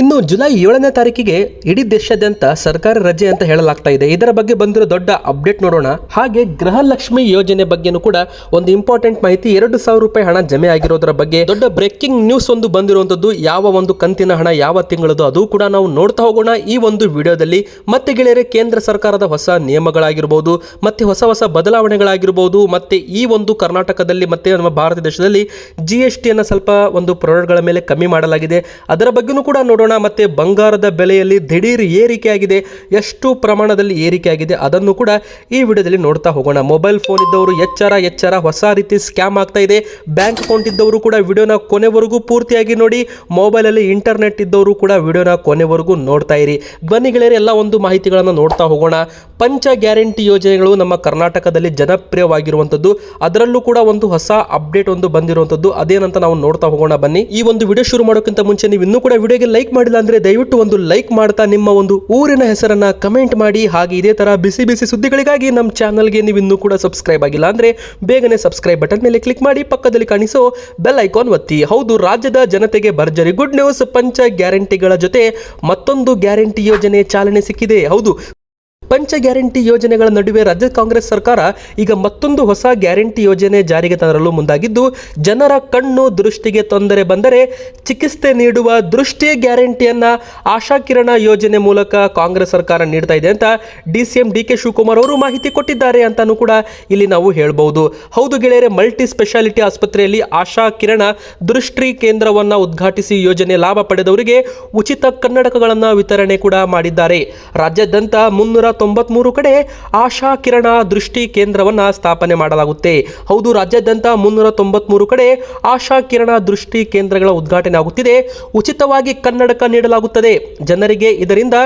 ಇನ್ನು ಜುಲೈ ಏಳನೇ ತಾರೀಕಿಗೆ ಇಡೀ ದೇಶಾದ್ಯಂತ ಸರ್ಕಾರಿ ರಜೆ ಅಂತ ಹೇಳಲಾಗ್ತಾ ಇದೆ. ಇದರ ಬಗ್ಗೆ ಬಂದಿರೋ ದೊಡ್ಡ ಅಪ್ಡೇಟ್ ನೋಡೋಣ. ಹಾಗೆ ಗೃಹಲಕ್ಷ್ಮಿ ಯೋಜನೆ ಬಗ್ಗೆನೂ ಕೂಡ ಒಂದು ಇಂಪಾರ್ಟೆಂಟ್ ಮಾಹಿತಿ. ಎರಡು ಸಾವಿರ ರೂಪಾಯಿ ಹಣ ಜಮೆ ಆಗಿರೋದರ ಬಗ್ಗೆ ದೊಡ್ಡ ಬ್ರೇಕಿಂಗ್ ನ್ಯೂಸ್ ಒಂದು ಬಂದಿರುವಂತದ್ದು ಯಾವ ಒಂದು ಕಂತಿನ ಹಣ, ಯಾವ ತಿಂಗಳದು ಅದು ಕೂಡ ನಾವು ನೋಡ್ತಾ ಹೋಗೋಣ ಈ ಒಂದು ವಿಡಿಯೋದಲ್ಲಿ. ಮತ್ತೆ ಗೆಳೆಯರೆ, ಕೇಂದ್ರ ಸರ್ಕಾರದ ಹೊಸ ನಿಯಮಗಳಾಗಿರ್ಬೋದು, ಮತ್ತೆ ಹೊಸ ಹೊಸ ಬದಲಾವಣೆಗಳಾಗಿರ್ಬೋದು, ಮತ್ತೆ ಈ ಒಂದು ಕರ್ನಾಟಕದಲ್ಲಿ, ಮತ್ತೆ ನಮ್ಮ ಭಾರತ ದೇಶದಲ್ಲಿ ಜಿ ಎಸ್ ಟಿಯನ್ನು ಸ್ವಲ್ಪ ಒಂದು ಪ್ರಾಡಕ್ಟ್ಗಳ ಮೇಲೆ ಕಮ್ಮಿ ಮಾಡಲಾಗಿದೆ. ಅದರ ಬಗ್ಗೆನೂ ಕೂಡ ನೋಡೋಣ. ಮತ್ತೆ ಬಂಗಾರದ ಬೆಲೆಯಲ್ಲಿ ದಿಢೀರ್ ಏರಿಕೆಯಾಗಿದೆ. ಎಷ್ಟು ಪ್ರಮಾಣದಲ್ಲಿ ಏರಿಕೆಯಾಗಿದೆ ಅದನ್ನು ಕೂಡ ಈ ವಿಡಿಯೋದಲ್ಲಿ ನೋಡ್ತಾ ಹೋಗೋಣ. ಮೊಬೈಲ್ ಫೋನ್ ಇದ್ದವರು ಎಚ್ಚರ ಎಚ್ಚರ, ಹೊಸ ರೀತಿ ಸ್ಕ್ಯಾಮ್ ಆಗ್ತಾ ಇದೆ. ಬ್ಯಾಂಕ್ ಅಕೌಂಟ್ ಇದ್ದವರು ಕೂಡ ವಿಡಿಯೋನ ಕೊನೆವರೆಗೂ ಪೂರ್ತಿಯಾಗಿ ನೋಡಿ. ಮೊಬೈಲಲ್ಲಿ ಇಂಟರ್ನೆಟ್ ಇದ್ದವರು ಕೂಡ ವಿಡಿಯೋನ ಕೊನೆವರೆಗೂ ನೋಡ್ತಾ ಇರಿ. ಬನ್ನಿ ಗೆಳೆಯರೆ, ಎಲ್ಲ ಒಂದು ಮಾಹಿತಿಗಳನ್ನು ನೋಡ್ತಾ ಹೋಗೋಣ. ಪಂಚ ಗ್ಯಾರಂಟಿ ಯೋಜನೆಗಳು ನಮ್ಮ ಕರ್ನಾಟಕದಲ್ಲಿ ಜನಪ್ರಿಯವಾಗಿರುವಂಥದ್ದು. ಅದರಲ್ಲೂ ಕೂಡ ಒಂದು ಹೊಸ ಅಪ್ಡೇಟ್ ಒಂದು ಬಂದಿರುವಂಥದ್ದು. ಅದೇನಂತ ನಾವು ನೋಡ್ತಾ ಹೋಗೋಣ. ಬನ್ನಿ, ಈ ಒಂದು ವಿಡಿಯೋ ಶುರು ಮಾಡೋಕ್ಕಿಂತ ಮುಂಚೆ ನೀವು ಇನ್ನೂ ಕೂಡ ವಿಡಿಯೋಗೆ ಲೈಕ್ ಮಾಡಿಲ್ಲ ಅಂದ್ರೆ ದಯವಿಟ್ಟು ಒಂದು ಲೈಕ್ ಮಾಡ್ತಾ ನಿಮ್ಮ ಒಂದು ಊರಿನ ಹೆಸರನ್ನ ಕಮೆಂಟ್ ಮಾಡಿ. ಹಾಗೆ ಇದೇ ತರ ಬಿಸಿ ಬಿಸಿ ಸುದ್ದಿಗಳಿಗಾಗಿ ನಮ್ಮ ಚಾನಲ್ಗೆ ನೀವು ಇನ್ನೂ ಕೂಡ ಸಬ್ಸ್ಕ್ರೈಬ್ ಆಗಿಲ್ಲ ಅಂದ್ರೆ ಬೇಗನೆ ಸಬ್ಸ್ಕ್ರೈಬ್ ಬಟನ್ ಮೇಲೆ ಕ್ಲಿಕ್ ಮಾಡಿ. ಪಕ್ಕದಲ್ಲಿ ಕಾಣಿಸೋ ಬೆಲ್ ಐಕಾನ್ ಒತ್ತಿ. ಹೌದು, ರಾಜ್ಯದ ಜನತೆಗೆ ಭರ್ಜರಿ ಗುಡ್ ನ್ಯೂಸ್ ಪಂಚ ಗ್ಯಾರಂಟಿಗಳ ಜೊತೆ ಮತ್ತೊಂದು ಗ್ಯಾರಂಟಿ ಯೋಜನೆ ಚಾಲನೆ ಸಿಕ್ಕಿದೆ. ಹೌದು ಪಂಚ ಗ್ಯಾರಂಟಿ ಯೋಜನೆಗಳ ನಡುವೆ ರಾಜ್ಯ ಕಾಂಗ್ರೆಸ್ ಸರ್ಕಾರ ಈಗ ಮತ್ತೊಂದು ಹೊಸ ಗ್ಯಾರಂಟಿ ಯೋಜನೆ ಜಾರಿಗೆ ತರಲು ಮುಂದಾಗಿದ್ದು, ಜನರ ಕಣ್ಣು ದೃಷ್ಟಿಗೆ ತೊಂದರೆ ಬಂದರೆ ಚಿಕಿತ್ಸೆ ನೀಡುವ ದೃಷ್ಟಿ ಗ್ಯಾರಂಟಿಯನ್ನ ಆಶಾಕಿರಣ ಯೋಜನೆ ಮೂಲಕ ಕಾಂಗ್ರೆಸ್ ಸರ್ಕಾರ ನೀಡ್ತಾ ಇದೆ ಅಂತ D C M D K Shivakumar ಅವರು ಮಾಹಿತಿ ಕೊಟ್ಟಿದ್ದಾರೆ ಅಂತಾನೂ ಕೂಡ ಇಲ್ಲಿ ನಾವು ಹೇಳಬಹುದು ಹೌದು ಗೆಳೆಯರೆ, ಮಲ್ಟಿ ಸ್ಪೆಷಾಲಿಟಿ ಆಸ್ಪತ್ರೆಯಲ್ಲಿ ಆಶಾ ಕಿರಣ ದೃಷ್ಟಿ ಕೇಂದ್ರವನ್ನ ಉದ್ಘಾಟಿಸಿ ಯೋಜನೆ ಲಾಭ ಪಡೆದವರಿಗೆ ಉಚಿತ ಕನ್ನಡಕಗಳನ್ನು ವಿತರಣೆ ಕೂಡ ಮಾಡಿದ್ದಾರೆ. ರಾಜ್ಯಾದ್ಯಂತ ಮುನ್ನೂರ ತೊಂಬತ್ಮೂರು ಕಡೆ ಆಶಾ ಕಿರಣ ದೃಷ್ಟಿ ಕೇಂದ್ರವನ್ನ ಸ್ಥಾಪನೆ ಮಾಡಲಾಗುತ್ತೆ. ಹೌದು, ರಾಜ್ಯಾದ್ಯಂತ ಮುನ್ನೂರ ತೊಂಬತ್ಮೂರು ಕಡೆ ಆಶಾ ಕಿರಣ ದೃಷ್ಟಿ ಕೇಂದ್ರಗಳ ಉದ್ಘಾಟನೆ ಆಗುತ್ತಿದೆ. ಉಚಿತವಾಗಿ ಕನ್ನಡಕ ನೀಡಲಾಗುತ್ತದೆ. ಜನರಿಗೆ ಇದರಿಂದ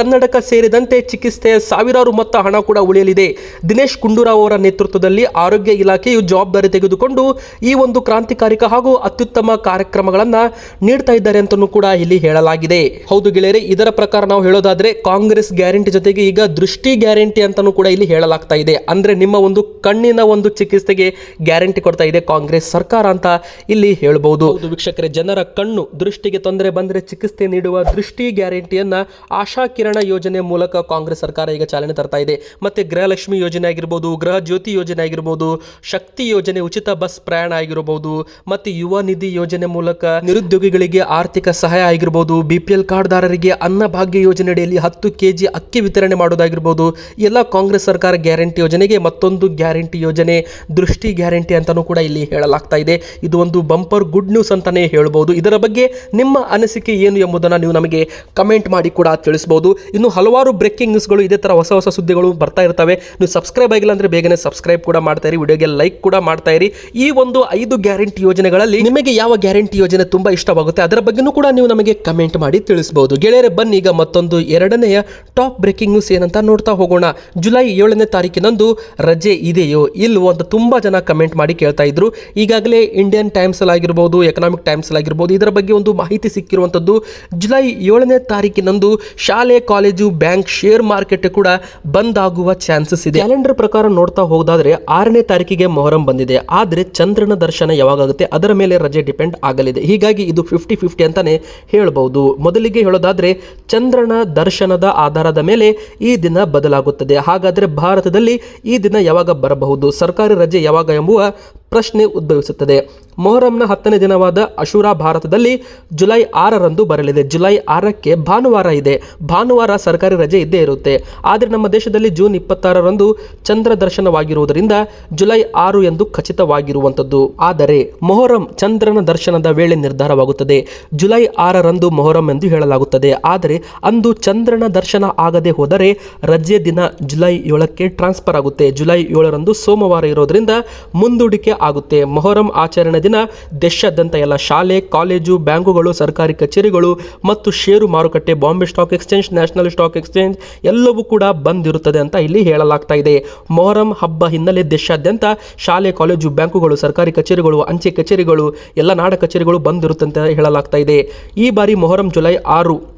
ಕನ್ನಡಕ ಸೇರಿದಂತೆ ಚಿಕಿತ್ಸೆ ಸಾವಿರಾರು ಮೊತ್ತ ಹಣ ಕೂಡ ಉಳಿಯಲಿದೆ. ದಿನೇಶ್ ಗುಂಡೂರಾವ್ ಅವರ ನೇತೃತ್ವದಲ್ಲಿ ಆರೋಗ್ಯ ಇಲಾಖೆಯು ಜವಾಬ್ದಾರಿ ತೆಗೆದುಕೊಂಡು ಈ ಒಂದು ಕ್ರಾಂತಿಕಾರಿಕ ಹಾಗೂ ಅತ್ಯುತ್ತಮ ಕಾರ್ಯಕ್ರಮಗಳನ್ನು ನೀಡ್ತಾ ಇದ್ದಾರೆ ಅಂತಲೂ ಕೂಡ ಇಲ್ಲಿ ಹೇಳಲಾಗಿದೆ. ಹೌದು ಗೆಳೆಯರೆ, ಇದರ ಪ್ರಕಾರ ನಾವು ಹೇಳೋದಾದ್ರೆ ಕಾಂಗ್ರೆಸ್ ಗ್ಯಾರಂಟಿ ಜೊತೆಗೆ ಈಗ ದೃಷ್ಟಿ ಗ್ಯಾರಂಟಿ ಅಂತಲೂ ಕೂಡ ಇಲ್ಲಿ ಹೇಳಲಾಗ್ತಾ ಇದೆ. ಅಂದರೆ ನಿಮ್ಮ ಒಂದು ಕಣ್ಣಿನ ಒಂದು ಚಿಕಿತ್ಸೆಗೆ ಗ್ಯಾರಂಟಿ ಕೊಡ್ತಾ ಇದೆ ಕಾಂಗ್ರೆಸ್ ಸರ್ಕಾರ ಅಂತ ಇಲ್ಲಿ ಹೇಳ್ಬೋದು. ವೀಕ್ಷಕರೇ, ಜನರ ಕಣ್ಣು ದೃಷ್ಟಿಗೆ ತೊಂದರೆ ಬಂದರೆ ಚಿಕಿತ್ಸೆ ನೀಡುವ ದೃಷ್ಟಿ ಗ್ಯಾರಂಟಿಯನ್ನು ಆಶಾ ಕಿರಣ ಯೋಜನೆ ಮೂಲಕ ಕಾಂಗ್ರೆಸ್ ಸರ್ಕಾರ ಈಗ ಚಾಲನೆ ತರ್ತಾ ಇದೆ. ಮತ್ತೆ ಗೃಹಲಕ್ಷ್ಮಿ ಯೋಜನೆ ಆಗಿರ್ಬೋದು, ಗೃಹ ಜ್ಯೋತಿ ಯೋಜನೆ ಆಗಿರ್ಬೋದು, ಶಕ್ತಿ ಯೋಜನೆ, ಉಚಿತ ಬಸ್ ಪ್ರಯಾಣ ಆಗಿರಬಹುದು ಮತ್ತೆ ಯುವ ನಿಧಿ ಯೋಜನೆ ಮೂಲಕ ನಿರುದ್ಯೋಗಿಗಳಿಗೆ ಆರ್ಥಿಕ ಸಹಾಯ ಆಗಿರ್ಬೋದು ಬಿ ಪಿ ಎಲ್ ಕಾರ್ಡ್ದಾರರಿಗೆ ಅನ್ನಭಾಗ್ಯ ಯೋಜನೆಯಡಿಯಲ್ಲಿ ಹತ್ತು ಕೆಜಿ ಅಕ್ಕಿ ವಿತರಣೆ ಮಾಡೋದಾಗಿರ್ಬೋದು ಎಲ್ಲ ಕಾಂಗ್ರೆಸ್ ಸರ್ಕಾರ ಗ್ಯಾರಂಟಿ ಯೋಜನೆಗೆ ಮತ್ತೊಂದು ಗ್ಯಾರಂಟಿ ಯೋಜನೆ, ದೃಷ್ಟಿ ಗ್ಯಾರಂಟಿ ಅಂತಾನೂ ಕೂಡ ಇಲ್ಲಿ ಹೇಳಲಾಗ್ತಾ ಇದೆ. ಇದು ಒಂದು ಬಂಪರ್ ಗುಡ್ ನ್ಯೂಸ್ ಅಂತಲೇ ಹೇಳ್ಬೋದು. ಇದರ ಬಗ್ಗೆ ನಿಮ್ಮ ಅನಿಸಿಕೆ ಏನು ಎಂಬುದನ್ನು ನೀವು ನಮಗೆ ಕಮೆಂಟ್ ಮಾಡಿ ಕೂಡ ತಿಳಿಸ್ಬೋದು. ಇನ್ನು ಹಲವಾರು ಬ್ರೇಕಿಂಗ್ ನ್ಯೂಸ್ಗಳು ಇದೇ ಥರ ಹೊಸ ಹೊಸ ಸುದ್ದಿಗಳು ಬರ್ತಾ ಇರ್ತವೆ. ನೀವು ಸಬ್ಸ್ಕ್ರೈಬ್ ಆಗಿಲ್ಲ ಅಂದ್ರೆ ಬೇಗನೆ ಸಬ್ಸ್ಕ್ರೈಬ್ ಕೂಡ ಮಾಡ್ತಾ ಇರಿ, ವಿಡಿಯೋಗೆ ಲೈಕ್ ಕೂಡ ಮಾಡ್ತಾ ಇರಿ. ಈ ಒಂದು ಐದು ಗ್ಯಾರಂಟಿ ಯೋಜನೆಗಳಲ್ಲಿ ನಿಮಗೆ ಯಾವ ಗ್ಯಾರಂಟಿ ಯೋಜನೆ ತುಂಬಾ ಇಷ್ಟವಾಗುತ್ತೆ, ಅದರ ಬಗ್ಗೆನೂ ಕೂಡ ನೀವು ನಮಗೆ ಕಮೆಂಟ್ ಮಾಡಿ ತಿಳಿಸಬಹುದು ಗೆಳೆಯರೆ, ಬನ್ನಿ ಈಗ ಮತ್ತೊಂದು ಎರಡನೆಯ ಟಾಪ್ ಬ್ರೇಕಿಂಗ್ ನ್ಯೂಸ್ ಏನಂತ ನೋಡ್ತಾ ಹೋಗೋಣ. ಜುಲೈ ಏಳನೇ ತಾರೀಕಿನಂದು ರಜೆ ಇದೆಯೋ ಇಲ್ವೋ ಅಂತ ತುಂಬ ಜನ ಕಮೆಂಟ್ ಮಾಡಿ ಕೇಳ್ತಾ ಇದ್ರು. ಈಗಾಗಲೇ ಇಂಡಿಯನ್ ಟೈಮ್ಸ್ ಅಲ್ಲಿ ಆಗಿರ್ಬೋದು, ಎಕನಾಮಿಕ್ ಟೈಮ್ಸ್ ಅಲ್ಲಿ ಆಗಿರ್ಬೋದು, ಇದರ ಬಗ್ಗೆ ಒಂದು ಮಾಹಿತಿ ಸಿಕ್ಕಿರುವಂತದ್ದು ಜುಲೈ ಏಳನೇ ತಾರೀಕಿನಂದು ಶಾಲೆ, ಕಾಲೇಜು, ಬ್ಯಾಂಕ್ ಶೇರ್ ಮಾರ್ಕೆಟ್ ಕೂಡ ಬಂದ್ ಆಗುವ ಚಾನ್ಸಸ್ ಇದೆ. ಕ್ಯಾಲೆಂಡರ್ ಪ್ರಕಾರ ನೋಡ್ತಾ ಹೋಗೋದಾದ್ರೆ ಆರನೇ ತಾರೀಕಿಗೆ ಮೊಹರಂ ಬಂದಿದೆ. ಆದ್ರೆ ಚಂದ್ರನ ದರ್ಶನ ಯಾವಾಗುತ್ತೆ ಅದರ ಮೇಲೆ ರಜೆ ಡಿಪೆಂಡ್ ಆಗಲಿದೆ. ಹೀಗಾಗಿ ಇದು ಫಿಫ್ಟಿ ಫಿಫ್ಟಿ ಅಂತಾನೆ ಹೇಳಬಹುದು. ಮೊದಲಿಗೆ ಹೇಳೋದಾದ್ರೆ ಚಂದ್ರನ ದರ್ಶನದ ಆಧಾರದ ಮೇಲೆ ಈ ದಿನ ಬದಲಾಗುತ್ತದೆ. ಹಾಗಾದರೆ ಭಾರತದಲ್ಲಿ ಈ ದಿನ ಯಾವಾಗ ಬರಬಹುದು? ಸರ್ಕಾರಿ ರಜೆ ಯಾವಾಗ ಎಂಬುವ ಪ್ರಶ್ನೆ ಉದ್ಭವಿಸುತ್ತದೆ. ಮೊಹರಂನ ಹತ್ತನೇ ದಿನವಾದ ಅಶುರಾ ಭಾರತದಲ್ಲಿ ಜುಲೈ ಆರರಂದು ಬರಲಿದೆ. ಜುಲೈ ಆರಕ್ಕೆ ಭಾನುವಾರ ಇದೆ. ಭಾನುವಾರ ಸರ್ಕಾರಿ ರಜೆ ಇದ್ದೇ ಇರುತ್ತೆ. ಆದರೆ ನಮ್ಮ ದೇಶದಲ್ಲಿ ಜೂನ್ ಇಪ್ಪತ್ತಾರರಂದು ಚಂದ್ರ ದರ್ಶನವಾಗಿರುವುದರಿಂದ ಜುಲೈ ಆರು ಎಂದು ಖಚಿತವಾಗಿರುವಂಥದ್ದು. ಆದರೆ ಮೊಹರಂ ಚಂದ್ರನ ದರ್ಶನದ ವೇಳೆ ನಿರ್ಧಾರವಾಗುತ್ತದೆ. ಜುಲೈ ಆರರಂದು ಮೊಹರಂ ಎಂದು ಹೇಳಲಾಗುತ್ತದೆ. ಆದರೆ ಅಂದು ಚಂದ್ರನ ದರ್ಶನ ಆಗದೆ ಹೋದರೆ ರಜೆ ದಿನ ಜುಲೈ ಏಳಕ್ಕೆ ಟ್ರಾನ್ಸ್ಫರ್ ಆಗುತ್ತೆ. ಜುಲೈ ಏಳರಂದು ಸೋಮವಾರ ಇರೋದ್ರಿಂದ ಮುಂದೂಡಿಕೆ ಆಗುತ್ತೆ. ಮೊಹರಂ ಆಚರಣೆ ದಿನ ದೇಶಾದ್ಯಂತ ಎಲ್ಲ ಶಾಲೆ, ಕಾಲೇಜು, ಬ್ಯಾಂಕುಗಳು, ಸರ್ಕಾರಿ ಕಚೇರಿಗಳು ಮತ್ತು ಷೇರು ಮಾರುಕಟ್ಟೆ, Bombay stock exchange, national stock exchange ಎಲ್ಲವೂ ಕೂಡ ಬಂದ್ ಇರುತ್ತದೆ ಅಂತ ಇಲ್ಲಿ ಹೇಳಲಾಗ್ತಾ ಇದೆ. ಮೊಹರಂ ಹಬ್ಬ ಹಿನ್ನೆಲೆ ದೇಶಾದ್ಯಂತ ಶಾಲೆ, ಕಾಲೇಜು, ಬ್ಯಾಂಕುಗಳು, ಸರ್ಕಾರಿ ಕಚೇರಿಗಳು, ಅಂಚೆ ಕಚೇರಿಗಳು, ಎಲ್ಲ ನಾಡ ಕಚೇರಿಗಳು ಬಂದ್ ಇರುತ್ತೆ ಅಂತ ಹೇಳಲಾಗ್ತಾ ಇದೆ. ಈ ಬಾರಿ ಮೊಹರಂ ಜುಲೈ ಆರು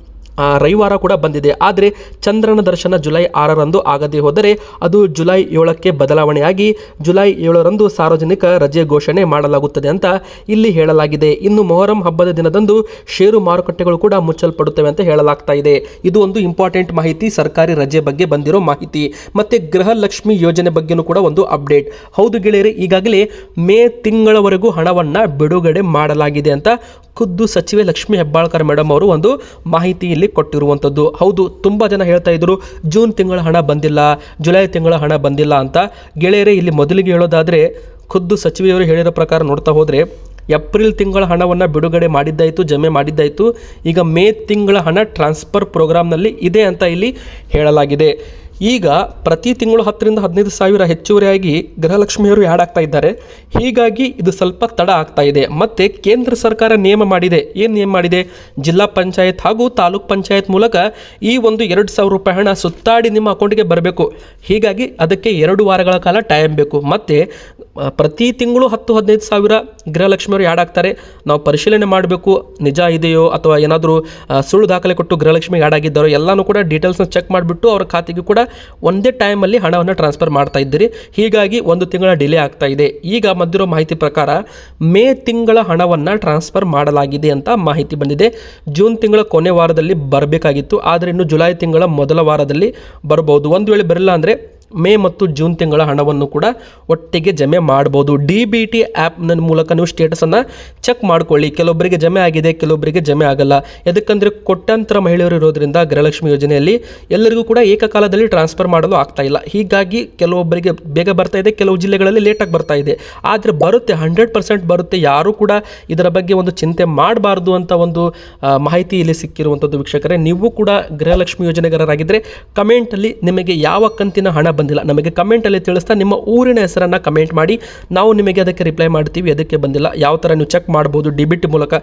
ರವಿವಾರ ಕೂಡ ಬಂದಿದೆ. ಆದರೆ ಚಂದ್ರನ ದರ್ಶನ ಜುಲೈ ಆರರಂದು ಆಗದೆ ಹೋದರೆ ಅದು ಜುಲೈ ಏಳಕ್ಕೆ ಬದಲಾವಣೆಯಾಗಿ ಜುಲೈ ಏಳರಂದು ಸಾರ್ವಜನಿಕ ರಜೆ ಘೋಷಣೆ ಮಾಡಲಾಗುತ್ತದೆ ಅಂತ ಇಲ್ಲಿ ಹೇಳಲಾಗಿದೆ. ಇನ್ನು ಮೊಹರಂ ಹಬ್ಬದ ದಿನದಂದು ಷೇರು ಮಾರುಕಟ್ಟೆಗಳು ಕೂಡ ಮುಚ್ಚಲ್ಪಡುತ್ತವೆ ಅಂತ ಹೇಳಲಾಗ್ತಾ ಇದೆ. ಇದು ಒಂದು ಇಂಪಾರ್ಟೆಂಟ್ ಮಾಹಿತಿ. ಸರ್ಕಾರಿ ರಜೆ ಬಗ್ಗೆ ಬಂದಿರೋ ಮಾಹಿತಿ. ಮತ್ತೆ ಗೃಹಲಕ್ಷ್ಮಿ ಯೋಜನೆ ಬಗ್ಗೆನೂ ಕೂಡ ಒಂದು ಅಪ್ಡೇಟ್. ಹೌದು ಗೆಳೆಯರೆ, ಈಗಾಗಲೇ ಮೇ ತಿಂಗಳವರೆಗೂ ಹಣವನ್ನು ಬಿಡುಗಡೆ ಮಾಡಲಾಗಿದೆ ಅಂತ ಖುದ್ದು ಸಚಿವೆ ಲಕ್ಷ್ಮಿ ಹೆಬ್ಬಾಳ್ಕರ್ ಮೇಡಮ್ ಅವರು ಒಂದು ಮಾಹಿತಿಯಲ್ಲಿ ಕೊಟ್ಟಿರುವಂಥದ್ದು. ಹೌದು, ತುಂಬ ಜನ ಹೇಳ್ತಾ ಇದ್ರು, ಜೂನ್ ತಿಂಗಳ ಹಣ ಬಂದಿಲ್ಲ, ಜುಲೈ ತಿಂಗಳ ಹಣ ಬಂದಿಲ್ಲ ಅಂತ. ಗೆಳೆಯರೇ, ಇಲ್ಲಿ ಮೊದಲಿಗೆ ಹೇಳೋದಾದರೆ, ಖುದ್ದು ಸಚಿವೆಯವರು ಹೇಳಿರೋ ಪ್ರಕಾರ ನೋಡ್ತಾ ಹೋದರೆ, ಏಪ್ರಿಲ್ ತಿಂಗಳ ಹಣವನ್ನು ಬಿಡುಗಡೆ ಮಾಡಿದ್ದಾಯಿತು, ಜಮೆ ಮಾಡಿದ್ದಾಯಿತು. ಈಗ ಮೇ ತಿಂಗಳ ಹಣ ಟ್ರಾನ್ಸ್ಫರ್ ಪ್ರೋಗ್ರಾಮ್ನಲ್ಲಿ ಇದೆ ಅಂತ ಇಲ್ಲಿ ಹೇಳಲಾಗಿದೆ. ಈಗ ಪ್ರತಿ ತಿಂಗಳು ಹತ್ತರಿಂದ ಹದಿನೈದು ಸಾವಿರ ಹೆಚ್ಚುವರಿಯಾಗಿ ಗೃಹಲಕ್ಷ್ಮಿಯವರು ಆ್ಯಡ್ ಆಗ್ತಾ ಇದ್ದಾರೆ. ಹೀಗಾಗಿ ಇದು ಸ್ವಲ್ಪ ತಡ ಆಗ್ತಾ ಇದೆ. ಮತ್ತು ಕೇಂದ್ರ ಸರ್ಕಾರ ನಿಯಮ ಮಾಡಿದೆ. ಏನು ನಿಯಮ ಮಾಡಿದೆ? ಜಿಲ್ಲಾ ಪಂಚಾಯತ್ ಹಾಗೂ ತಾಲೂಕ್ ಪಂಚಾಯತ್ ಮೂಲಕ ಈ ಒಂದು ಎರಡು ಸಾವಿರ ರೂಪಾಯಿ ಹಣ ಸುತ್ತಾಡಿ ನಿಮ್ಮ ಅಕೌಂಟಿಗೆ ಬರಬೇಕು. ಹೀಗಾಗಿ ಅದಕ್ಕೆ ಎರಡು ವಾರಗಳ ಕಾಲ ಟೈಮ್ ಬೇಕು. ಮತ್ತು ಪ್ರತಿ ತಿಂಗಳು ಹತ್ತು ಹದಿನೈದು ಸಾವಿರ ಗೃಹಲಕ್ಷ್ಮಿಯವರು ಆ್ಯಡ್ ಆಗ್ತಾರೆ ನಾವು ಪರಿಶೀಲನೆ ಮಾಡಬೇಕು, ನಿಜ ಇದೆಯೋ ಅಥವಾ ಏನಾದರೂ ಸುಳ್ಳು ದಾಖಲೆ ಕೊಟ್ಟು ಗೃಹಲಕ್ಷ್ಮಿ ಆ್ಯಡ್ ಆಗಿದ್ದಾರೋ ಎಲ್ಲನೂ ಕೂಡ ಡೀಟೇಲ್ಸ್ನ ಚೆಕ್ ಮಾಡಿಬಿಟ್ಟು ಅವರ ಖಾತೆಗೆ ಕೂಡ ಒಂದೇ ಟೈಮಲ್ಲಿ ಹಣವನ್ನು ಟ್ರಾನ್ಸ್ಫರ್ ಮಾಡ್ತಾ ಇದ್ದೀರಿ. ಹೀಗಾಗಿ ಒಂದು ತಿಂಗಳ ಡಿಲೇ ಆಗ್ತಾ ಇದೆ. ಈಗ ಬಂದಿರೋ ಮಾಹಿತಿ ಪ್ರಕಾರ ಮೇ ತಿಂಗಳ ಹಣವನ್ನು ಟ್ರಾನ್ಸ್ಫರ್ ಮಾಡಲಾಗಿದೆ ಅಂತ ಮಾಹಿತಿ ಬಂದಿದೆ. ಜೂನ್ ತಿಂಗಳ ಕೊನೆ ವಾರದಲ್ಲಿ ಬರಬೇಕಾಗಿತ್ತು. ಆದರೆ ಇನ್ನು ಜುಲೈ ತಿಂಗಳ ಮೊದಲ ವಾರದಲ್ಲಿ ಬರಬಹುದು. ಒಂದು ವೇಳೆ ಬರಲ್ಲ ಅಂದರೆ ಮೇ ಮತ್ತು ಜೂನ್ ತಿಂಗಳ ಹಣವನ್ನು ಕೂಡ ಒಟ್ಟಿಗೆ ಜಮೆ ಮಾಡ್ಬೋದು. ಡಿ ಬಿ ಟಿ ಆ್ಯಪ್ನ ಮೂಲಕ ನೀವು ಸ್ಟೇಟಸನ್ನು ಚೆಕ್ ಮಾಡ್ಕೊಳ್ಳಿ. ಕೆಲವೊಬ್ಬರಿಗೆ ಜಮೆ ಆಗಿದೆ, ಕೆಲವೊಬ್ಬರಿಗೆ ಜಮೆ ಆಗಲ್ಲ. ಯಾಕಂದರೆ ಕೊಟ್ಟಂತರ ಮಹಿಳೆಯರು ಇರೋದ್ರಿಂದ ಗೃಹಲಕ್ಷ್ಮಿ ಯೋಜನೆಯಲ್ಲಿ ಎಲ್ಲರಿಗೂ ಕೂಡ ಏಕಕಾಲದಲ್ಲಿ ಟ್ರಾನ್ಸ್ಫರ್ ಮಾಡಲು ಆಗ್ತಾ ಇಲ್ಲ. ಹೀಗಾಗಿ ಕೆಲವೊಬ್ಬರಿಗೆ ಬೇಗ ಬರ್ತಾ ಇದೆ, ಕೆಲವು ಜಿಲ್ಲೆಗಳಲ್ಲಿ ಲೇಟಾಗಿ ಬರ್ತಾ ಇದೆ. ಆದರೆ ಬರುತ್ತೆ ಹಂಡ್ರೆಡ್ ಪರ್ಸೆಂಟ್ ಬರುತ್ತೆ. ಯಾರೂ ಕೂಡ ಇದರ ಬಗ್ಗೆ ಒಂದು ಚಿಂತೆ ಮಾಡಬಾರ್ದು ಅಂತ ಒಂದು ಮಾಹಿತಿ ಇಲ್ಲಿ ಸಿಕ್ಕಿರುವಂಥದ್ದು ವೀಕ್ಷಕರೇ, ನೀವು ಕೂಡ ಗೃಹಲಕ್ಷ್ಮಿ ಯೋಜನೆಗಾರರಾಗಿದ್ದರೆ ಕಮೆಂಟಲ್ಲಿ ನಿಮಗೆ ಯಾವ ಕಂತಿನ ಹಣ ಬಂದಿಲ್ಲ. ನಮಗೆ ಕಮೆಂಟಲ್ಲಿ ತಿಳಿಸ್ತಾ ನಿಮ್ಮ ಊರಿನ ಹೆಸರನ್ನು ಕಮೆಂಟ್ ಮಾಡಿ. ನಾವು ನಿಮಗೆ ಅದಕ್ಕೆ ರಿಪ್ಲೈ ಮಾಡ್ತೀವಿ, ಅದಕ್ಕೆ ಬಂದಿಲ್ಲ. ಯಾವ ಥರ ನೀವು ಚೆಕ್ ಮಾಡ್ಬೋದು ಡಿಬಿಟ್ ಮೂಲಕ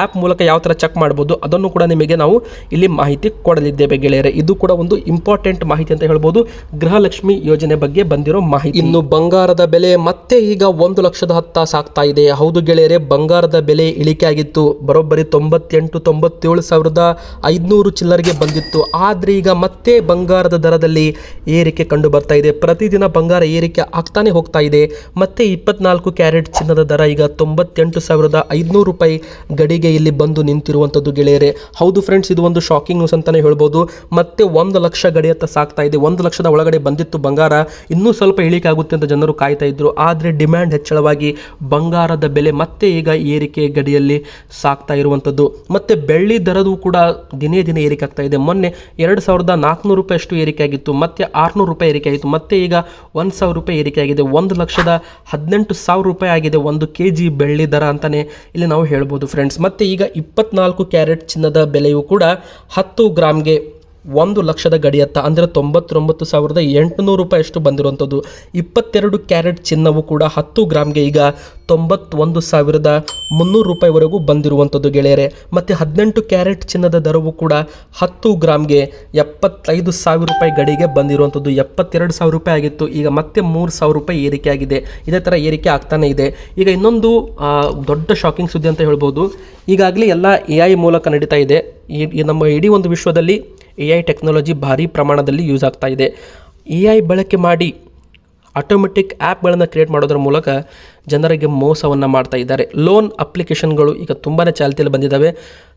ಆ್ಯಪ್ ಮೂಲಕ ಯಾವ ಥರ ಚೆಕ್ ಮಾಡ್ಬೋದು, ಅದನ್ನು ಕೂಡ ನಿಮಗೆ ನಾವು ಇಲ್ಲಿ ಮಾಹಿತಿ ಕೊಡಲಿದ್ದೇವೆ ಗೆಳೆಯರೆ. ಇದು ಕೂಡ ಒಂದು ಇಂಪಾರ್ಟೆಂಟ್ ಮಾಹಿತಿ ಅಂತ ಹೇಳ್ಬೋದು. ಗೃಹಲಕ್ಷ್ಮಿ ಯೋಜನೆ ಬಗ್ಗೆ ಬಂದಿರೋ ಮಾಹಿತಿ. ಇನ್ನು ಬಂಗಾರದ ಬೆಲೆ ಮತ್ತೆ ಈಗ ಒಂದು ಲಕ್ಷದ ಹತ್ತ ಸಾಕ್ತಾ ಇದೆ. ಹೌದು ಗೆಳೆಯರೆ, ಬಂಗಾರದ ಬೆಲೆ ಇಳಿಕೆ ಆಗಿತ್ತು. ಬರೋಬ್ಬರಿ ತೊಂಬತ್ತೆಂಟು, ತೊಂಬತ್ತೇಳು ಸಾವಿರದ ಐದುನೂರು ಚಿಲ್ಲರೆಗೆ ಬಂದಿತ್ತು. ಆದರೆ ಈಗ ಮತ್ತೆ ಬಂಗಾರದ ದರದಲ್ಲಿ ಏರಿಕೆ ಕಂಡು ಬರ್ತಾ ಇದೆ. ಪ್ರತಿದಿನ ಬಂಗಾರ ಏರಿಕೆ ಆಗ್ತಾನೆ ಹೋಗ್ತಾ ಇದೆ. ಮತ್ತೆ ಇಪ್ಪತ್ನಾಲ್ಕು ಕ್ಯಾರೆಟ್ ಚಿನ್ನದ ದರ ಈಗ ತೊಂಬತ್ತೆಂಟು ಸಾವಿರದ ಐದುನೂರು ರೂಪಾಯಿ ಗಡಿಗೆ ಇಲ್ಲಿ ಬಂದು ನಿಂತಿರುವಂಥದ್ದು ಗೆಳೆಯರೆ. ಹೌದು ಫ್ರೆಂಡ್ಸ್ ಇದು ಒಂದು ಶಾಕಿಂಗ್ ನ್ಯೂಸ್ ಅಂತಾನೆ ಹೇಳ್ಬೋದು. ಮತ್ತೆ ಒಂದು ಲಕ್ಷ ಗಡಿಯತ್ತ ಸಾಕ್ತಾ ಇದೆ. ಒಂದು ಲಕ್ಷದ ಒಳಗಡೆ ಬಂದಿತ್ತು ಬಂಗಾರ. ಇನ್ನೂ ಸ್ವಲ್ಪ ಇಳಿಕೆ ಆಗುತ್ತೆ ಅಂತ ಜನರು ಕಾಯ್ತಾ ಇದ್ರು. ಆದರೆ ಡಿಮ್ಯಾಂಡ್ ಹೆಚ್ಚಳವಾಗಿ ಬಂಗಾರದ ಬೆಲೆ ಮತ್ತೆ ಈಗ ಏರಿಕೆ ಗಡಿಯಲ್ಲಿ ಸಾಕ್ತಾ ಇರುವಂಥದ್ದು. ಮತ್ತೆ ಬೆಳ್ಳಿ ದರದು ಕೂಡ ದಿನೇ ದಿನೇ ಏರಿಕೆ ಆಗ್ತಾ ಇದೆ. ಮೊನ್ನೆ ಎರಡು ಸಾವಿರದ ನಾಲ್ಕುನೂರು ರೂಪಾಯಿ ಅಷ್ಟು ಏರಿಕೆ ಆಗಿತ್ತು. ಮತ್ತೆ ಆರುನೂರು ರೂಪಾಯಿ ಏರಿಕೆ ಆಯಿತು. ಮತ್ತೆ ಈಗ ಒಂದು ಸಾವಿರ ರೂಪಾಯಿ ಏರಿಕೆ ಆಗಿದೆ. ಒಂದು ಲಕ್ಷದ ಹದಿನೆಂಟು ಸಾವಿರ ರೂಪಾಯಿ ಆಗಿದೆ ಒಂದು ಕೆ ಜಿ ಬೆಳ್ಳಿ ದರ ಅಂತಲೇ ಇಲ್ಲಿ ನಾವು ಹೇಳ್ಬೋದು ಫ್ರೆಂಡ್ಸ್ ಮತ್ತೆ ಈಗ ಇಪ್ಪತ್ನಾಲ್ಕು ಕ್ಯಾರೆಟ್ ಚಿನ್ನದ ಬೆಲೆಯು ಕೂಡ ಹತ್ತು ಗ್ರಾಮ್ಗೆ ಒಂದು ಲಕ್ಷದ ಗಡಿಯತ್ತ, ಅಂದರೆ ತೊಂಬತ್ತೊಂಬತ್ತು ಸಾವಿರದ ಎಂಟುನೂರು ರೂಪಾಯಿ ಅಷ್ಟು ಬಂದಿರುವಂಥದ್ದು. ಇಪ್ಪತ್ತೆರಡು ಕ್ಯಾರೆಟ್ ಚಿನ್ನವು ಕೂಡ ಹತ್ತು ಗ್ರಾಮ್ಗೆ ಈಗ ತೊಂಬತ್ತೊಂದು ಸಾವಿರದ ಮುನ್ನೂರು ರೂಪಾಯಿವರೆಗೂ ಬಂದಿರುವಂಥದ್ದು ಗೆಳೆಯರೆ. ಮತ್ತು ಹದಿನೆಂಟು ಕ್ಯಾರೆಟ್ ಚಿನ್ನದ ದರವು ಕೂಡ ಹತ್ತು ಗ್ರಾಮ್ಗೆ ಎಪ್ಪತ್ತೈದು ಸಾವಿರ ರೂಪಾಯಿ ಗಡಿಗೆ ಬಂದಿರುವಂಥದ್ದು. ಎಪ್ಪತ್ತೆರಡು ಸಾವಿರ ರೂಪಾಯಿ ಆಗಿತ್ತು, ಈಗ ಮತ್ತೆ ಮೂರು ಸಾವಿರ ರೂಪಾಯಿ ಏರಿಕೆ ಆಗಿದೆ. ಇದೇ ಥರ ಏರಿಕೆ ಆಗ್ತಾನೆ ಇದೆ. ಈಗ ಇನ್ನೊಂದು ದೊಡ್ಡ ಶಾಕಿಂಗ್ ಸುದ್ದಿ ಅಂತ ಹೇಳ್ಬೋದು. ಈಗಾಗಲೇ ಎಲ್ಲ ಎ ಐ ಮೂಲಕ ನಡೀತಾ ಇದೆ. ಈ ನಮ್ಮ ಇಡೀ ಒಂದು ವಿಶ್ವದಲ್ಲಿ ಎ ಐ ಟೆಕ್ನಾಲಜಿ ಭಾರಿ ಪ್ರಮಾಣದಲ್ಲಿ ಯೂಸ್ ಆಗ್ತಾ ಇದೆ. ಎ ಐ ಬಳಕೆ ಮಾಡಿ ಆಟೋಮೆಟಿಕ್ ಆ್ಯಪ್ಗಳನ್ನು ಕ್ರಿಯೇಟ್ ಮಾಡೋದ್ರ ಮೂಲಕ ಜನರಿಗೆ ಮೋಸವನ್ನು ಮಾಡ್ತಾ ಇದ್ದಾರೆ. ಲೋನ್ ಅಪ್ಲಿಕೇಶನ್ಗಳು ಈಗ ತುಂಬಾ ಚಾಲ್ತಿಯಲ್ಲಿ ಬಂದಿದ್ದಾವೆ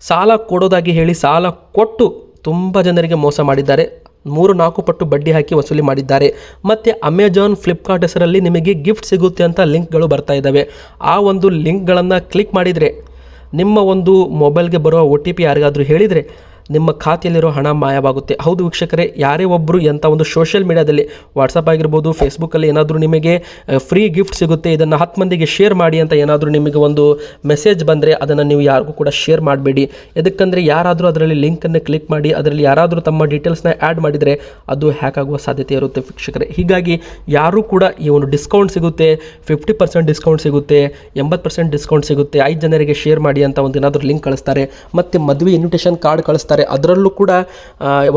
ಸಾಲ ಕೊಡೋದಾಗಿ ಹೇಳಿ ಸಾಲ ಕೊಟ್ಟು ತುಂಬ ಜನರಿಗೆ ಮೋಸ ಮಾಡಿದ್ದಾರೆ. ಮೂರು ನಾಲ್ಕು ಪಟ್ಟು ಬಡ್ಡಿ ಹಾಕಿ ವಸೂಲಿ ಮಾಡಿದ್ದಾರೆ. ಮತ್ತು ಅಮೆಜಾನ್ ಫ್ಲಿಪ್ಕಾರ್ಟ್ ಹೆಸರಲ್ಲಿ ನಿಮಗೆ ಗಿಫ್ಟ್ ಸಿಗುತ್ತೆ ಅಂತ ಲಿಂಕ್ಗಳು ಬರ್ತಾ ಇದ್ದಾವೆ ಆ ಒಂದು ಲಿಂಕ್ಗಳನ್ನು ಕ್ಲಿಕ್ ಮಾಡಿದರೆ ನಿಮ್ಮ ಒಂದು ಮೊಬೈಲ್ಗೆ ಬರುವ ಒ ಟಿ ಪಿ ಯಾರಿಗಾದರೂ ಹೇಳಿದರೆ ನಿಮ್ಮ ಖಾತೆಯಲ್ಲಿರೋ ಹಣ ಮಾಯವಾಗುತ್ತೆ. ಹೌದು ವೀಕ್ಷಕರೇ, ಯಾರೇ ಒಬ್ಬರು ಎಂಥ ಒಂದು ಸೋಷಿಯಲ್ ಮೀಡಿಯಾದಲ್ಲಿ ವಾಟ್ಸಪ್ ಆಗಿರ್ಬೋದು ಫೇಸ್ಬುಕ್ಕಲ್ಲಿ ಏನಾದರೂ ನಿಮಗೆ ಫ್ರೀ ಗಿಫ್ಟ್ ಸಿಗುತ್ತೆ, ಇದನ್ನು ಹತ್ತು ಮಂದಿಗೆ ಶೇರ್ ಮಾಡಿ ಅಂತ ಏನಾದರೂ ನಿಮಗೆ ಒಂದು ಮೆಸೇಜ್ ಬಂದರೆ ಅದನ್ನು ನೀವು ಯಾರಿಗೂ ಕೂಡ ಶೇರ್ ಮಾಡಬೇಡಿ. ಎದಕ್ಕಂದರೆ ಯಾರಾದರೂ ಅದರಲ್ಲಿ ಲಿಂಕನ್ನು ಕ್ಲಿಕ್ ಮಾಡಿ, ಅದರಲ್ಲಿ ಯಾರಾದರೂ ತಮ್ಮ ಡೀಟೇಲ್ಸ್ನ ಆ್ಯಡ್ ಮಾಡಿದರೆ ಅದು ಹ್ಯಾಕ್ ಆಗುವ ಸಾಧ್ಯತೆ ಇರುತ್ತೆ ವೀಕ್ಷಕರೇ. ಹೀಗಾಗಿ ಯಾರೂ ಕೂಡ ಈ ಒಂದು ಡಿಸ್ಕೌಂಟ್ ಸಿಗುತ್ತೆ ಫಿಫ್ಟಿ ಪರ್ಸೆಂಟ್ ಡಿಸ್ಕೌಂಟ್ ಸಿಗುತ್ತೆ, ಎಂಬತ್ತು ಪರ್ಸೆಂಟ್ ಡಿಸ್ಕೌಂಟ್ ಸಿಗುತ್ತೆ, ಐದು ಜನರಿಗೆ ಶೇರ್ ಮಾಡಿ ಅಂತ ಒಂದು ಏನಾದರೂ ಲಿಂಕ್ ಕಳಿಸ್ತಾರೆ. ಮತ್ತು ಮದುವೆ ಇನ್ವಿಟೇಷನ್ ಕಾರ್ಡ್ ಕಳಿಸ್ತಾರೆ. ಮಾಡ್ತಾರೆ ಅದರಲ್ಲೂ ಕೂಡ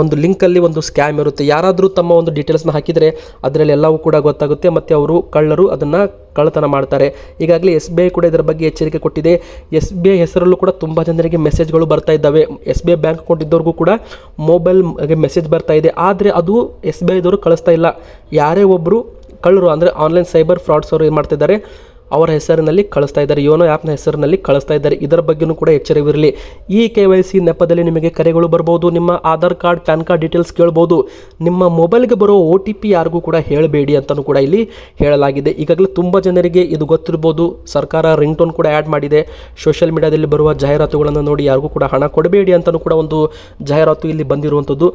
ಒಂದು ಲಿಂಕಲ್ಲಿ ಒಂದು ಸ್ಕ್ಯಾಮ್ ಇರುತ್ತೆ. ಯಾರಾದರೂ ತಮ್ಮ ಒಂದು ಡೀಟೇಲ್ಸ್ನ ಹಾಕಿದರೆ ಅದರಲ್ಲಿ ಎಲ್ಲವೂ ಕೂಡ ಗೊತ್ತಾಗುತ್ತೆ. ಮತ್ತು ಅವರು ಕಳ್ಳರು ಅದನ್ನು ಕಳ್ಳತನ ಮಾಡ್ತಾರೆ. ಈಗಾಗಲೇ ಎಸ್ ಬಿ ಐ ಕೂಡ ಇದರ ಬಗ್ಗೆ ಎಚ್ಚರಿಕೆ ಕೊಟ್ಟಿದೆ. ಎಸ್ ಬಿ ಐ ಹೆಸರಲ್ಲೂ ಕೂಡ ತುಂಬ ಜನರಿಗೆ ಮೆಸೇಜ್ಗಳು ಬರ್ತಾ ಇದ್ದಾವೆ. S B I bank account ಇದ್ದವ್ರಿಗೂ ಕೂಡ ಮೊಬೈಲ್ಗೆ ಮೆಸೇಜ್ ಬರ್ತಾ ಇದೆ. ಆದರೆ ಅದು ಎಸ್ ಬಿ ಐದವರು ಕಳಿಸ್ತಾ ಇಲ್ಲ. ಯಾರೇ ಒಬ್ಬರು ಕಳ್ಳರು, ಅಂದರೆ ಆನ್ಲೈನ್ ಸೈಬರ್ ಫ್ರಾಡ್ಸ್ ಅವರು ಏನು ಮಾಡ್ತಿದ್ದಾರೆ ಅವರ ಹೆಸರಿನಲ್ಲಿ ಕಳಿಸ್ತಾ ಇದ್ದಾರೆ. ಯೋನೋ ಆ್ಯಪ್ನ ಹೆಸರಿನಲ್ಲಿ ಕಳಿಸ್ತಾ ಇದ್ದಾರೆ. ಇದರ ಬಗ್ಗೆಯೂ ಕೂಡ ಎಚ್ಚರವಿರಲಿ. ಈ ಕೆ ವೈ ಸಿ ನೆಪದಲ್ಲಿ ನಿಮಗೆ ಕರೆಗಳು ಬರ್ಬೋದು. ನಿಮ್ಮ Aadhaar card, PAN card details ಕೇಳ್ಬೋದು. ನಿಮ್ಮ ಮೊಬೈಲ್ಗೆ ಬರೋ ಒ ಟಿ ಪಿ ಯಾರಿಗೂ ಕೂಡ ಹೇಳಬೇಡಿ ಅಂತಲೂ ಕೂಡ ಇಲ್ಲಿ ಹೇಳಲಾಗಿದೆ. ಈಗಾಗಲೇ ತುಂಬ ಜನರಿಗೆ ಇದು ಗೊತ್ತಿರ್ಬೋದು. ಸರ್ಕಾರ ರಿಂಗ್ ಟೋನ್ ಕೂಡ ಆ್ಯಡ್ ಮಾಡಿದೆ. ಸೋಷಿಯಲ್ ಮೀಡಿಯಾದಲ್ಲಿ ಬರುವ ಜಾಹೀರಾತುಗಳನ್ನು ನೋಡಿ ಯಾರಿಗೂ ಕೂಡ ಹಣ ಕೊಡಬೇಡಿ ಅಂತಲೂ ಕೂಡ ಒಂದು ಜಾಹೀರಾತು ಇಲ್ಲಿ ಬಂದಿರುವಂಥದ್ದು.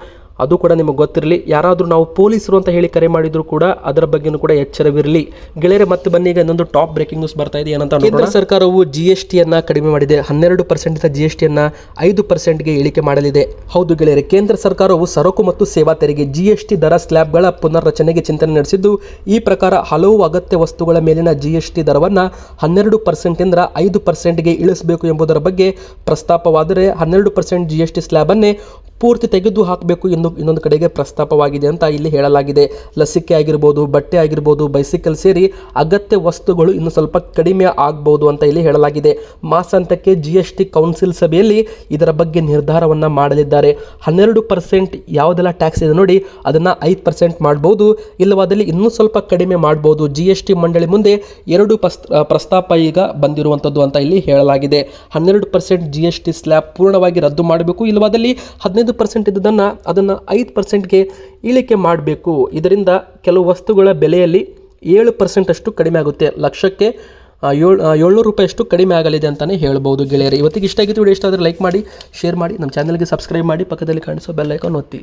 ಅದು ಕೂಡ ನಿಮಗೆ ಗೊತ್ತಿರಲಿ. ಯಾರಾದರೂ ನಾವು ಪೊಲೀಸರು ಅಂತ ಹೇಳಿ ಕರೆ ಮಾಡಿದ್ರು ಕೂಡ ಅದರ ಬಗ್ಗೆನೂ ಕೂಡ ಎಚ್ಚರವಿರಲಿ. ಗೆಳೆಯರೆ, ಮತ್ತೆ ಬನ್ನಿ, ಈಗ ಇನ್ನೊಂದು ಟಾಪ್ ಬ್ರೇಕಿಂಗ್ ನ್ಯೂಸ್ ಬರ್ತಾ ಇದೆ. ಏನಂತ ಕೇಂದ್ರ ಸರ್ಕಾರವು ಜಿ ಎಸ್ ಟಿಯನ್ನು ಕಡಿಮೆ ಮಾಡಿದೆ. ಹನ್ನೆರಡು ಪರ್ಸೆಂಟ್ ಜಿ ಎಸ್ ಟಿಯನ್ನು ಐದು ಪರ್ಸೆಂಟ್ಗೆ ಇಳಿಕೆ ಮಾಡಲಿದೆ. ಹೌದು ಗೆಳೆಯರೆ, ಕೇಂದ್ರ ಸರ್ಕಾರವು ಸರಕು ಮತ್ತು ಸೇವಾ ತೆರಿಗೆ ಜಿ ಎಸ್ ಟಿ ದರ ಸ್ಲ್ಯಾಬ್ಗಳ ಪುನರ್ರಚನೆಗೆ ಚಿಂತನೆ ನಡೆಸಿದ್ದು, ಈ ಪ್ರಕಾರ ಹಲವು ಅಗತ್ಯ ವಸ್ತುಗಳ ಮೇಲಿನ ಜಿ ಎಸ್ ಟಿ ದರವನ್ನು ಹನ್ನೆರಡು ಪರ್ಸೆಂಟಿಂದ ಐದು ಪರ್ಸೆಂಟ್ಗೆ ಇಳಿಸಬೇಕು ಎಂಬುದರ ಬಗ್ಗೆ ಪ್ರಸ್ತಾಪವಾದರೆ ಹನ್ನೆರಡು ಪರ್ಸೆಂಟ್ ಜಿ ಎಸ್ ಟಿ ಸ್ಲ್ಯಾಬನ್ನೇ ಪೂರ್ತಿ ತೆಗೆದು ಹಾಕಬೇಕು ಎಂದು ಇನ್ನೊಂದು ಕಡೆಗೆ ಪ್ರಸ್ತಾಪವಾಗಿದೆ ಅಂತ ಇಲ್ಲಿ ಹೇಳಲಾಗಿದೆ. ಲಸಿಕೆ ಆಗಿರ್ಬೋದು, ಬಟ್ಟೆ ಆಗಿರ್ಬೋದು ಬೈಸಿಕಲ್ ಸೇರಿ ಅಗತ್ಯ ವಸ್ತುಗಳು ಇನ್ನು ಸ್ವಲ್ಪ ಕಡಿಮೆ ಆಗ್ಬೋದು ಅಂತ ಇಲ್ಲಿ ಹೇಳಲಾಗಿದೆ. ಮಾಸಾಂತ್ಯಕ್ಕೆ ಜಿ ಎಸ್ ಟಿ ಕೌನ್ಸಿಲ್ ಸಭೆಯಲ್ಲಿ ಇದರ ಬಗ್ಗೆ ನಿರ್ಧಾರವನ್ನು ಮಾಡಲಿದ್ದಾರೆ. ಹನ್ನೆರಡು ಪರ್ಸೆಂಟ್ ಯಾವುದೆಲ್ಲ ಟ್ಯಾಕ್ಸ್ ಇದೆ ನೋಡಿ, ಅದನ್ನು ಐದು ಪರ್ಸೆಂಟ್ ಮಾಡ್ಬೋದು. ಇಲ್ಲವಾದಲ್ಲಿ ಇನ್ನೂ ಸ್ವಲ್ಪ ಕಡಿಮೆ ಮಾಡ್ಬೋದು. ಜಿ ಎಸ್ ಟಿ ಮಂಡಳಿ ಮುಂದೆ ಎರಡು ಪಸ್ ಪ್ರಸ್ತಾಪ ಈಗ ಬಂದಿರುವಂಥದ್ದು ಅಂತ ಇಲ್ಲಿ ಹೇಳಲಾಗಿದೆ. ಹನ್ನೆರಡು percent G S T slab ಪೂರ್ಣವಾಗಿ ರದ್ದು ಮಾಡಬೇಕು. ಇಲ್ಲವಾದಲ್ಲಿ ಹದಿನೈದು ಪರ್ಸೆಂಟ್ ಇದ್ದದನ್ನು ಅದನ್ನು ಐದು ಪರ್ಸೆಂಟ್ಗೆ ಇಳಿಕೆ ಮಾಡಬೇಕು. ಇದರಿಂದ ಕೆಲವು ವಸ್ತುಗಳ ಬೆಲೆಯಲ್ಲಿ ಏಳು ಪರ್ಸೆಂಟಷ್ಟು ಕಡಿಮೆ ಆಗುತ್ತೆ. ಲಕ್ಷಕ್ಕೆ ಏಳು ಏಳ್ನೂರು ರೂಪಾಯಿಷ್ಟು ಕಡಿಮೆ ಆಗಲಿದೆ ಅಂತಲೇ ಹೇಳ್ಬೋದು ಗೆಳೆಯರು. ಇವತ್ತಿಗೆ ಇಷ್ಟ ಆಗಿತ್ತು ವಿಡಿಯೋ ಇಷ್ಟ ಆದರೆ ಲೈಕ್ ಮಾಡಿ, ಶೇರ್ ಮಾಡಿ, ನಮ್ಮ ಚಾನಲ್ಗೆ ಸಬ್ಸ್ಕ್ರೈಬ್ ಮಾಡಿ, ಪಕ್ಕದಲ್ಲಿ ಕಾಣಿಸೋ ಬೆಲ್ ಐಕಾನ್ ಒತ್ತಿ.